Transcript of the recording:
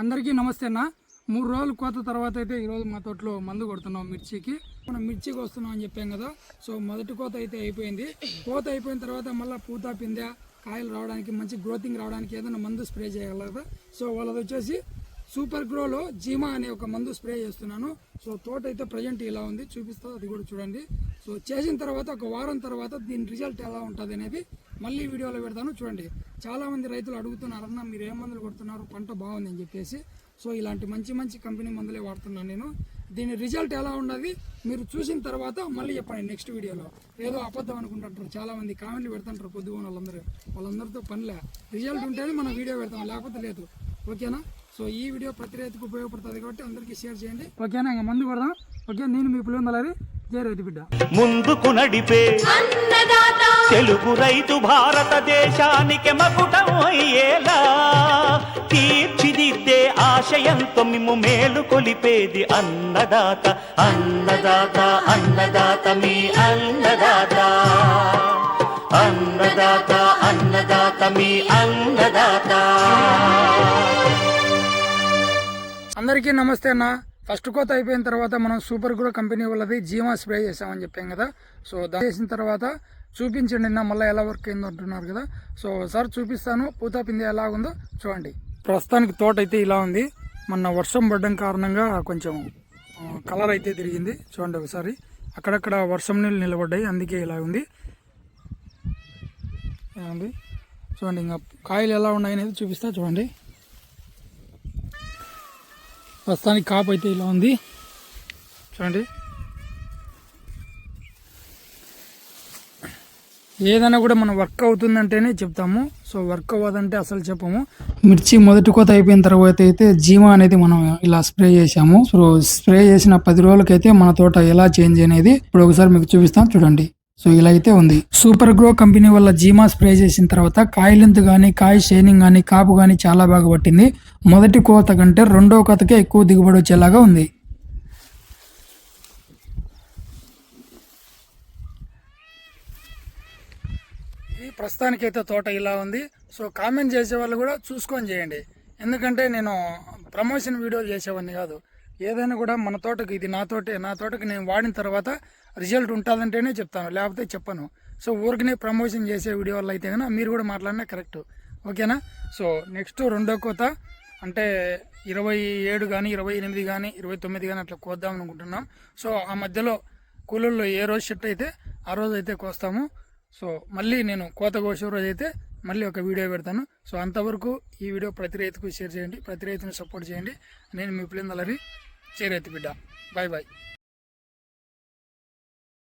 అందరికీ నమస్తే అన్న. మూడు రోజులు కోత తర్వాత అయితే ఈరోజు మా తోటలో మందు కొడుతున్నాం మిర్చికి. మనం మిర్చికి వస్తున్నాం అని చెప్పాం కదా. సో మొదటి కోత అయితే అయిపోయింది. కోత అయిపోయిన తర్వాత మళ్ళీ పూత పిందె కాయలు రావడానికి మంచి గ్రోతింగ్ రావడానికి ఏదైనా మందు స్ప్రే చేయగలరా కదా. సో వాళ్ళది వచ్చేసి సూపర్ గ్రోలో జీమా అనే ఒక మందు స్ప్రే చేస్తున్నాను. సో తోట అయితే ప్రజెంట్ ఇలా ఉంది. చూపిస్తా అది కూడా చూడండి. సో చేసిన తర్వాత ఒక వారం తర్వాత దీని రిజల్ట్ ఎలా ఉంటుంది అనేది మళ్ళీ వీడియోలో పెడతాను. చూడండి చాలామంది రైతులు అడుగుతున్నారు అన్న మీరు ఏ మందులు కొడుతున్నారు? పంట బాగుంది అని చెప్పేసి. సో ఇలాంటి మంచి మంచి కంపెనీ మందులే వాడుతున్నాను నేను. దీని రిజల్ట్ ఎలా ఉన్నది మీరు చూసిన తర్వాత మళ్ళీ చెప్పండి నెక్స్ట్ వీడియోలో. ఏదో అబద్ధం అనుకుంటుంటారు చాలామంది కామెంట్లు పెడుతుంటారు పొద్దుగా వాళ్ళందరూ. వాళ్ళందరితో పనిలే. రిజల్ట్ ఉంటేనే మనం వీడియో పెడతాం లేకపోతే లేదు. ఓకేనా? సో ఈ వీడియో ప్రతి రైతుకు ఉపయోగపడుతుంది కాబట్టి అందరికీ షేర్ చేయండి. ఓకేనా? ఇంకా మందు కొడదాం. ఓకే నేను మీ పులిందలారి జయ రైతు బిడ్డ. ముందుకు నడిపే తెలుగు రైతు భారతదేశానికి మకుటం అయ్యేలా తీర్చిదిద్దే ఆశయంతో మిమ్ము మేలు కొలిపేది అన్నదాత. అన్నదాత అన్నదాత మీ అన్నదాత. అన్నదాత అన్నదాత మీ అన్నదాత. అందరికీ నమస్తే అన్న. ఫస్ట్ కోత అయిపోయిన తర్వాత మనం సూపర్ గ్రో కంపెనీ వాళ్ళది జీవా స్ప్రే చేసామని చెప్పాం కదా. సో దాని చేసిన తర్వాత చూపించండి నిన్న మళ్ళీ ఎలా వర్క్ అయిందో అంటున్నారు కదా. సో ఒకసారి చూపిస్తాను. పూతా పిండి ఎలా ఉందో చూడండి. ప్రస్తుతానికి తోట అయితే ఇలా ఉంది. మొన్న వర్షం పడడం కారణంగా కొంచెం కలర్ అయితే తిరిగింది. చూడండి ఒకసారి. అక్కడక్కడ వర్షం నీళ్ళు నిలబడ్డాయి. అందుకే ఇలా ఉంది. ఇలా ఉంది చూడండి ఇంకా కాయలు ఎలా ఉన్నాయి అనేది చూపిస్తా. చూడండి. ప్రస్తుతానికి కాపు అయితే ఇలా ఉంది. చూడండి. ఏదైనా కూడా మనం వర్క్ అవుతుందంటేనే చెప్తాము. సో వర్క్ అవ్వదంటే అసలు చెప్పము. మిర్చి మొదటి కోత అయిపోయిన తర్వాత అయితే జీవా అనేది మనం ఇలా స్ప్రే చేసాము సో స్ప్రే చేసిన పది రోజులకైతే మన తోట ఎలా చేంజ్ అనేది ఇప్పుడు ఒకసారి మీకు చూపిస్తాం. చూడండి. సో ఇలా అయితే ఉంది. సూపర్ గ్రో కంపెనీ వల్ల జీమా స్ప్రే చేసిన తర్వాత కాయ లెంత్ కానీ కాయ షైనింగ్ కానీ కాపు కానీ చాలా బాగా పట్టింది. మొదటి కోత కంటే రెండో కోతకే ఎక్కువ దిగుబడి వచ్చేలాగా ఉంది. ఈ ప్రస్తుతానికైతే తోట ఇలా ఉంది. సో కామెంట్ చేసే వాళ్ళు కూడా చూసుకొని చేయండి. ఎందుకంటే నేను ప్రమోషన్ వీడియోలు చేసేవాడిని కాదు. ఏదైనా కూడా మన తోటకి ఇది నా తోటే నా తోటకి నేను వాడిన తర్వాత రిజల్ట్ ఉంటుందంటేనే చెప్తాను. లేకపోతే చెప్పను. సో ఊరికనే ప్రమోషన్ చేసే వీడియోలు అయితే కనుక మీరు కూడా మాట్లాడినా కరెక్ట్. ఓకేనా? సో నెక్స్ట్ రెండో కోత అంటే ఇరవై ఏడు కానీ ఇరవై ఎనిమిది కానీ ఇరవై తొమ్మిది కానీ అట్లా కోద్దాం అనుకుంటున్నాం. సో ఆ మధ్యలో కూలీల్లో ఏ రోజు షిఫ్ట్ అయితే ఆ రోజు అయితే కోస్తాము. సో మళ్ళీ నేను కోత కోసే రోజు అయితే మళ్ళీ ఒక వీడియో పెడతాను. సో అంతవరకు ఈ వీడియో ప్రతి రైతుకు షేర్ చేయండి ప్రతి రైతుని సపోర్ట్ చేయండి. నేను మీ పిల్లలరి చేరైతు బిడ్డ బాయ్ బాయ్